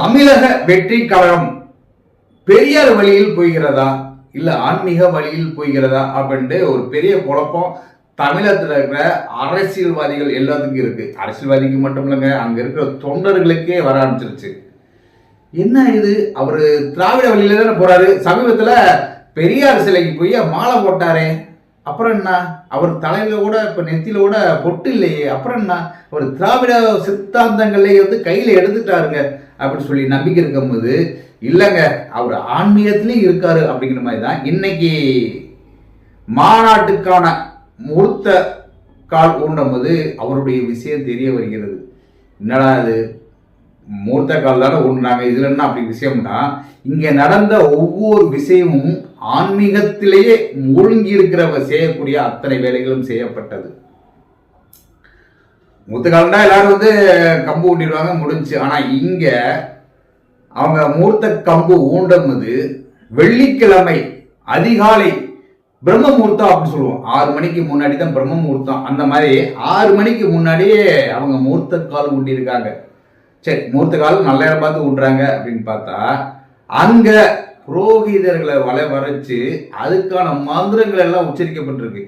தமிழக வெற்றி கழகம் பெரியார் வழியில் போய்கிறதா? இல்ல ஆன்மீக வழியில் போய்கிறதா? அப்படின்ட்டு ஒரு பெரிய குழப்பம். தமிழகத்தில் இருக்கிற அரசியல்வாதிகள் எல்லாத்துக்கும் இருக்கு. அரசியல்வாதிக்கு மட்டும் இல்லைங்க அங்க இருக்கிற தொண்டர்களுக்கே வர ஆரம்பிச்சிருச்சு. என்ன இது? அவரு திராவிட வழியில தானே போறாரு. சமீபத்துல பெரியார் சிலைக்கு போய் மாலை போட்டாரே. அப்புறம் என்ன? அவர் தலையில கூட இப்ப நெத்தியில கூட பொட்டு இல்லையே. அப்புறம் என்ன? அவர் திராவிட சித்தாந்தங்களை வந்து கையில எடுத்துட்டாருங்க. அப்படின்னு சொல்லி நம்பிக்கை இருக்கும்போது இல்லைங்க அவர் ஆன்மீகத்திலையும் இருக்காரு அப்படிங்கிற மாதிரி தான் இன்னைக்கு மாநாட்டுக்கான முகூர்த்த கால் ஊண்டும்போது அவருடைய விஷயம் தெரிய வருகிறது. என்னடா அது மூர்த்த கால் ஒன்று நாங்கள் இதில் என்ன அப்படி விஷயம்னா இங்கே நடந்த ஒவ்வொரு விஷயமும் ஆன்மீகத்திலேயே மூழ்கி இருக்கிறவ செய்யக்கூடிய அத்தனை வேலைகளும் செய்யப்பட்டது. மூத்த காலம்னா எல்லாரும் வந்து கம்பு ஊண்டிடுவாங்க முடிஞ்சு. ஆனால் இங்கே அவங்க மூர்த்த கம்பு ஊண்டும்போது வெள்ளிக்கிழமை அதிகாலை பிரம்ம முகூர்த்தம் அப்படின்னு சொல்லுவோம். ஆறு மணிக்கு முன்னாடி தான் பிரம்ம முகூர்த்தம் அந்த மாதிரி ஆறு மணிக்கு முன்னாடியே அவங்க முகூர்த்த கால் ஊண்டியிருக்காங்க. சரி முகூர்த்த காலம் நல்ல இடம் பார்த்து உண்றாங்க அப்படின்னு பார்த்தா அங்க புரோகிதர்களை வலை வரைச்சு அதுக்கான மந்திரங்கள் எல்லாம் உச்சரிக்கப்பட்டிருக்கு.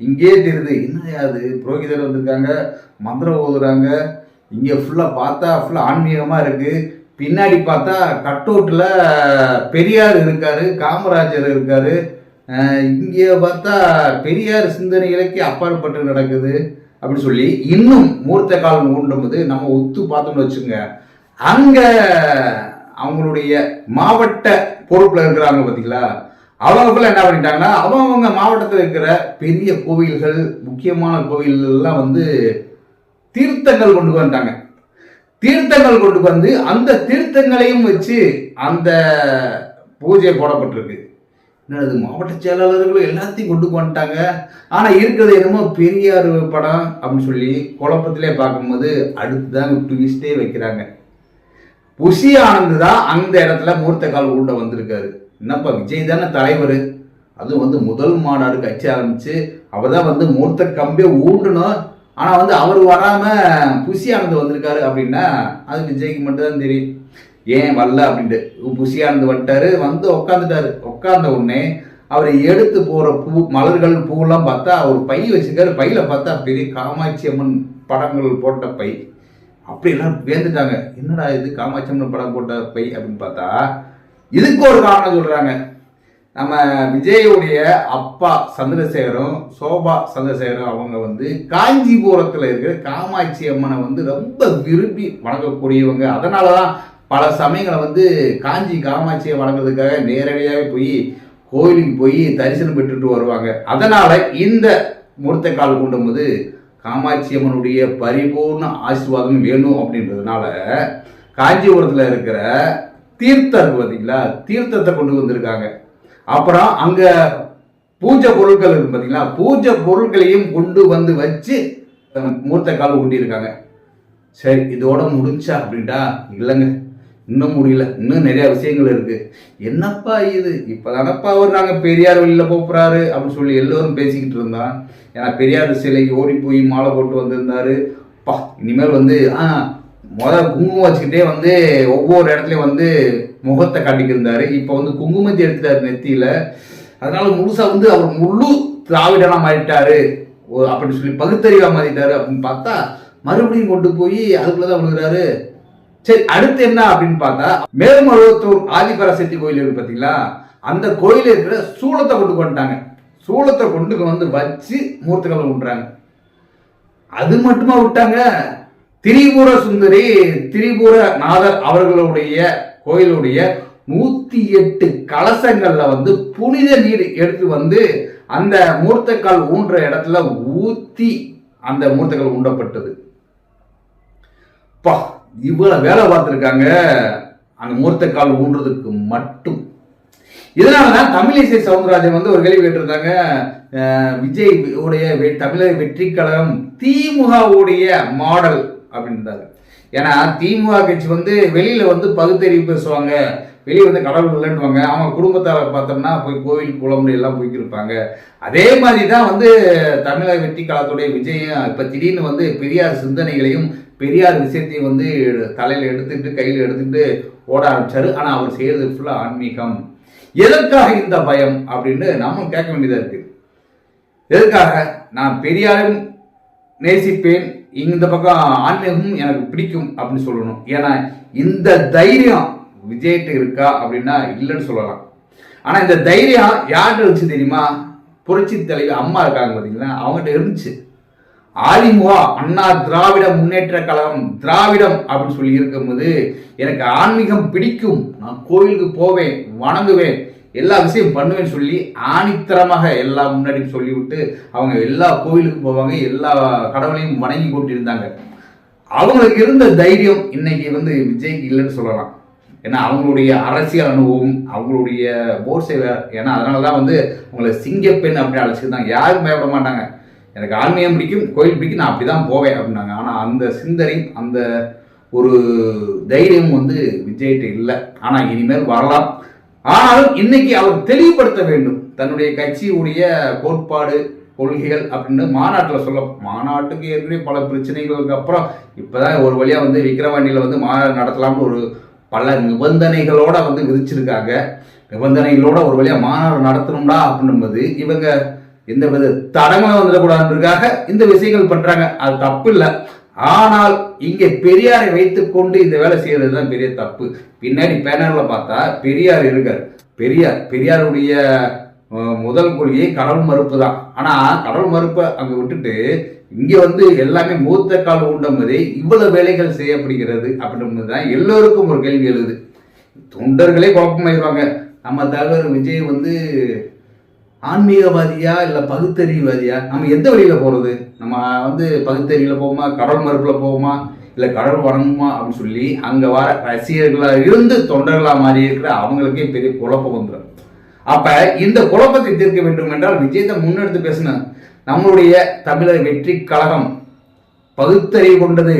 இங்கே தெரியுது என்ன அது? புரோகிதர் வந்திருக்காங்க மந்திரம் ஓதுறாங்க இங்கே ஃபுல்லாக பார்த்தா ஃபுல்லாக ஆன்மீகமாக இருக்கு. பின்னாடி பார்த்தா கட்டோட்டில் பெரியார் இருக்காரு காமராஜர் இருக்காரு. இங்கே பார்த்தா பெரியார் சிந்தனைகளுக்கு அப்பாற்பட்டு நடக்குது. அப்படின்னு சொல்லி இன்னும் மூர்த்த காலம் ஊண்டும்போது நம்ம ஒத்து பார்த்தோம்னு வச்சுங்க அங்க அவங்களுடைய மாவட்ட பொறுப்புல இருக்கிறாங்க பார்த்தீங்களா அவங்க என்ன பண்ணிட்டாங்கன்னா அவங்க மாவட்டத்தில் இருக்கிற பெரிய கோவில்கள் முக்கியமான கோவில்கள் எல்லாம் வந்து தீர்த்தங்கள் கொண்டு வந்துட்டாங்க தீர்த்தங்கள் கொண்டு வந்து அந்த தீர்த்தங்களையும் வச்சு அந்த பூஜை போடப்பட்டிருக்கு. என்னது மாவட்ட செயலாளர்களும் எல்லாத்தையும் கொண்டு வந்துட்டாங்க. ஆனா இருக்கிறது என்னமோ பெரியார் படம் அப்படின்னு சொல்லி குழப்பத்திலே பார்க்கும்போது அடுத்துதான் ட்விஸ்டே வைக்கிறாங்க. புஷி ஆனந்த் தான் அந்த இடத்துல மூர்த்த கால் ஊண்ட வந்திருக்காரு. என்னப்பா விஜய் தானே தலைவர்? அதுவும் வந்து முதல் மாநாடு கட்சி ஆரம்பிச்சு அவர் தான் வந்து மூர்த்த கம்பே ஊண்டணும் ஆனால் வந்து அவர் வராமல் புஷி ஆனந்த் வந்திருக்காரு அப்படின்னா அது விஜய்க்கு மட்டும்தான் தெரியும். ஏன் வரல அப்படின்ட்டு. புஷி ஆனந்த் வந்துட்டாரு வந்து உட்காந்துட்டாரு உட்காந்த உடனே அவரை எடுத்து போகிற பூ மலர்கள் பூவெல்லாம் பார்த்தா அவர் பை வச்சிருக்காரு. பையில் பார்த்தா பெரிய காமாட்சி அம்மன் படங்கள் போட்ட பை. அப்படிலாம் வேந்துட்டாங்க. என்னடா இது காமாட்சி அம்மன் படம் போட்ட பை அப்படின்னு பார்த்தா இதுக்கு ஒரு காரணம் சொல்கிறாங்க நம்ம விஜயுடைய அப்பா சந்திரசேகரும் சோபா சந்திரசேகரும் அவங்க வந்து காஞ்சிபுரத்தில் இருக்கிற காமாட்சி அம்மனை வந்து ரொம்ப விரும்பி வணங்கக்கூடியவங்க. அதனால தான் பல சமயங்களை வந்து காஞ்சி காமாட்சியை வணங்குறதுக்காக நேரடியாக போய் கோயிலுக்கு போய் தரிசனம் பெற்றுட்டு வருவாங்க. அதனால் இந்த மூர்த்த கால் கொண்டும்போது காமாட்சி அம்மனுடைய பரிபூர்ண ஆசீர்வாதம் வேணும் அப்படின்றதுனால காஞ்சிபுரத்தில் இருக்கிற தீர்த்தம் பார்த்தீங்களா? தீர்த்தத்தை கொண்டு வந்திருக்காங்க. அப்புறம் அங்க பூஜை பொருட்கள் இருக்கு பார்த்தீங்களா பூஜை பொருட்களையும் கொண்டு வந்து வச்சு மூர்த்த கால் ஊட்டியிருக்காங்க சரி இதோட முடிஞ்சா அப்படின்ட்டா இல்லைங்க இன்னும் முடியல. இன்னும் நிறைய விஷயங்கள் இருக்கு. என்னப்பா இது? இப்பதானப்பா அவர் நாங்கள் பெரியார் வெளியில் போகிறாரு அப்படின்னு சொல்லி எல்லோரும் பேசிக்கிட்டு இருந்தான் ஏன்னா பெரியார் சிலைக்கு ஓடி போய் மாலை போட்டு வந்திருந்தாரு. பா இனிமேல் வந்து ஆ முத குங்குமம் வச்சுக்கிட்டே வந்து ஒவ்வொரு இடத்துலையும் வந்து முகத்தை காட்டிக்கிருந்தாரு இப்போ வந்து குங்குமத்தை எடுத்துட்டாரு நெத்தியில. அதனால முழுசா வந்து அவர் முழு திராவிடனா மாறிட்டாரு. ஓ, அப்படின்னு சொல்லி பகுத்தறிவா மாறிட்டாரு அப்படின்னு பார்த்தா மறுபடியும் கொண்டு போய் அதுக்குள்ளதான் விழுகிறாரு. சரி அடுத்து என்ன அப்படின்னு பார்த்தா மேல்மருவத்தூர் ஆதிபராசக்தி கோயில் இருக்கு பார்த்தீங்களா? அந்த கோயில் இருக்கிற சூளத்தை கொண்டு கொண்டாங்க சூளத்தை கொண்டு வந்து வச்சு மூர்த்தங்களை விட்டுறாங்க அது மட்டுமா விட்டாங்க? திரிபுர சுந்தரி திரிபுர நாதர் அவர்களுடைய கோயிலுடைய நூத்தி எட்டு கலசங்கள்ல வந்து புனித நீர் எடுத்து வந்து அந்த மூர்த்தக்கால் ஊன்ற இடத்துல ஊத்தி அந்த மூர்த்தக்கால் ஊண்டப்பட்டது. பா இவ்வளவு வேலை பார்த்துருக்காங்க. அந்த மூர்த்தக்கால் ஊன்றதுக்கு மட்டும். இதனாலதான் தமிழிசை சவுந்தரராஜன் வந்து ஒரு கேள்வி கேட்டிருந்தாங்க விஜய் உடைய வெ- தமிழக வெற்றி கழகம் திமுகவுடைய மாடல் அப்படின்றாங்க ஏன்னா திமுக கட்சி வந்து வெளியில வந்து பகுத்தறிவு பேசுவாங்க. வெளியே வந்து கடவுள் இல்லைன்னுவாங்க. அவங்க குடும்பத்தார பார்த்தோம்னா போய் கோவில் குளம் எல்லாம் போய்க்கிருப்பாங்க அதே மாதிரி தான் வந்து தமிழக வெற்றி காலத்துடைய விஜயம் இப்போ திடீர்னு வந்து பெரியார் சிந்தனைகளையும் பெரியார் விஷயத்தையும் வந்து தலையில் எடுத்துட்டு கையில் எடுத்துட்டு ஓட ஆரம்பிச்சாரு. ஆனால் அவர் செய்கிறது ஃபுல்லாக ஆன்மீகம். எதற்காக இந்த பயம் அப்படின்னு நாமும் கேட்க வேண்டியதாக இருக்குது எதற்காக? நான் பெரியாரும் நேசிப்பேன். இந்த பக்கம் ஆன்மீகம் எனக்கு பிடிக்கும் அப்படின்னு சொல்லணும். ஏன்னா இந்த தைரியம் விஜய்கிட்ட இருக்கா அப்படின்னா இல்லைன்னு சொல்லலாம். ஆனால் இந்த தைரியம் யார்கிட்ட இருந்துச்சு தெரியுமா? புரட்சி தலைவர் அம்மா இருக்காங்க பார்த்தீங்களா அவங்ககிட்ட இருந்துச்சு. ஆதிமுகா அண்ணா திராவிட முன்னேற்ற கழகம் திராவிடம் அப்படின்னு சொல்லி இருக்கும்போது எனக்கு ஆன்மீகம் பிடிக்கும். நான் கோயிலுக்கு போவேன் வணங்குவேன். எல்லா விஷயம் பண்ணுவேன்னு சொல்லி ஆணித்தரமாக எல்லா முன்னாடியும் சொல்லிவிட்டு அவங்க எல்லா கோவிலுக்கும் போவாங்க எல்லா கடவுளையும் வணங்கி கொண்டிருந்தாங்க அவங்களுக்கு இருந்த தைரியம் இன்னைக்கு வந்து விஜய்க்கு இல்லைன்னு சொல்லலாம். ஏன்னா அவங்களுடைய அரசியல் அனுபவம் அவங்களுடைய போர் சேவை ஏன்னா அதனால தான் வந்து அவங்கள சிங்கப்பெண் அப்படின்னு அழைச்சிருந்தாங்க. யாரும் பயப்பட மாட்டாங்க. எனக்கு ஆன்மீகம் பிடிக்கும் கோயில் பிடிக்கும் நான் அப்படி தான் போவேன் அப்படின்னாங்க. ஆனால் அந்த சிந்தனை அந்த ஒரு தைரியம் வந்து விஜய்கிட்ட இல்லை. ஆனால் இனிமேல் வரலாம். ஆனாலும் இன்னைக்கு அவர் தெளிவுபடுத்த வேண்டும். தன்னுடைய கட்சியுடைய கோட்பாடு கொள்கைகள் அப்படின்னு மாநாட்டில் சொல்ல மாநாட்டுக்கு ஏற்கனவே பல பிரச்சனைகளுக்கு அப்புறம் இப்போதான் ஒரு வழியாக வந்து விக்கிரவாண்டியில் வந்து மாநாடு நடத்தலாம்னு ஒரு பல நிபந்தனைகளோட வந்து விதிச்சிருக்காங்க. நிபந்தனைகளோட ஒரு வழியாக மாநாடு நடத்தணும்டா அப்படின்னும்போது இவங்க எந்த வித தடங்களும் வந்துடக்கூடாதுன்றதுக்காக இந்த விஷயங்கள் பண்ணுறாங்க அது தப்பு இல்லை. ஆனால் இங்கே பெரியாரை வைத்துக்கொண்டு இந்த வேலை செய்யறது தான் பெரிய தப்பு. பின்னாடி பேனர்ல பார்த்தா பெரியார் இருக்கார். பெரியார் பெரியாருடைய முதல் கொள்கையை கடவுள் மறுப்பு தான். ஆனால் கடல் மறுப்பை அங்கே விட்டுட்டு இங்கே வந்து எல்லாமே மூத்த கால் ஊண்டும்போதே இவ்வளவு வேலைகள் செய்யப்படுகிறது அப்படின்றது தான் எல்லோருக்கும் ஒரு கேள்வி எழுது. தொண்டர்களே குழப்பமாயிருவாங்க நம்ம தலைவர் விஜய் வந்து ஆன்மீகவாதியா இல்லை பகுத்தறிவுவாதியா? நம்ம எந்த வழியில் போகிறது நம்ம வந்து பகுத்தறிவில் போவோமா? கடல் மறுப்பில் போவோமா? இல்லை கடல் வணங்குமா? அப்படின்னு சொல்லி அங்கே வர ரசிகர்களாக இருந்து தொண்டர்களாக மாறி இருக்கிற அவங்களுக்கே பெரிய குழப்பம் வந்துடும் அப்போ இந்த குழப்பத்தை தீர்க்க வேண்டும் என்றால் விஜயத்தை முன்னெடுத்து பேசணும் நம்மளுடைய தமிழர் வெற்றி கழகம் பகுத்தறிவு கொண்டது.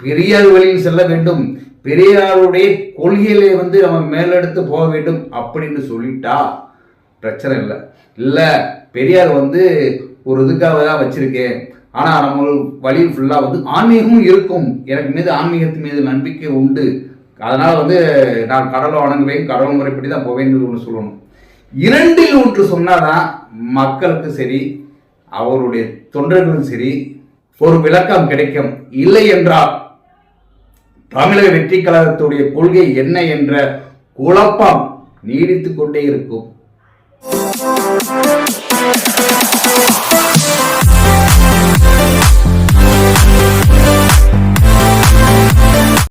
பெரியார் வழியில் செல்ல வேண்டும். பெரியாருடைய கொள்கையிலே வந்து நம்ம மேலெடுத்து போக வேண்டும் அப்படின்னு சொல்லிட்டா பிரச்சனை இல்லை. இல்லை பெரியார் வந்து ஒரு இதுக்காக தான் வச்சிருக்கேன். ஆனால் நம்ம வழி ஃபுல்லாக வந்து ஆன்மீகமும் இருக்கும். எனக்கு மீது ஆன்மீகத்தின் மீது நம்பிக்கை உண்டு. அதனால் வந்து நான் கடவுளை வணங்குவேன் கடவுள் முறைப்படி தான் போவேன்னு ஒன்று சொல்லணும். இரண்டில் ஒன்று சொன்னாதான் மக்களுக்கு சரி அவருடைய தொண்டர்களும் சரி ஒரு விளக்கம் கிடைக்கும். இல்லை என்றால் தமிழக வெற்றி கழகத்துடைய கொள்கை என்ன என்ற குழப்பம் நீடித்து கொண்டே இருக்கும். We'll be.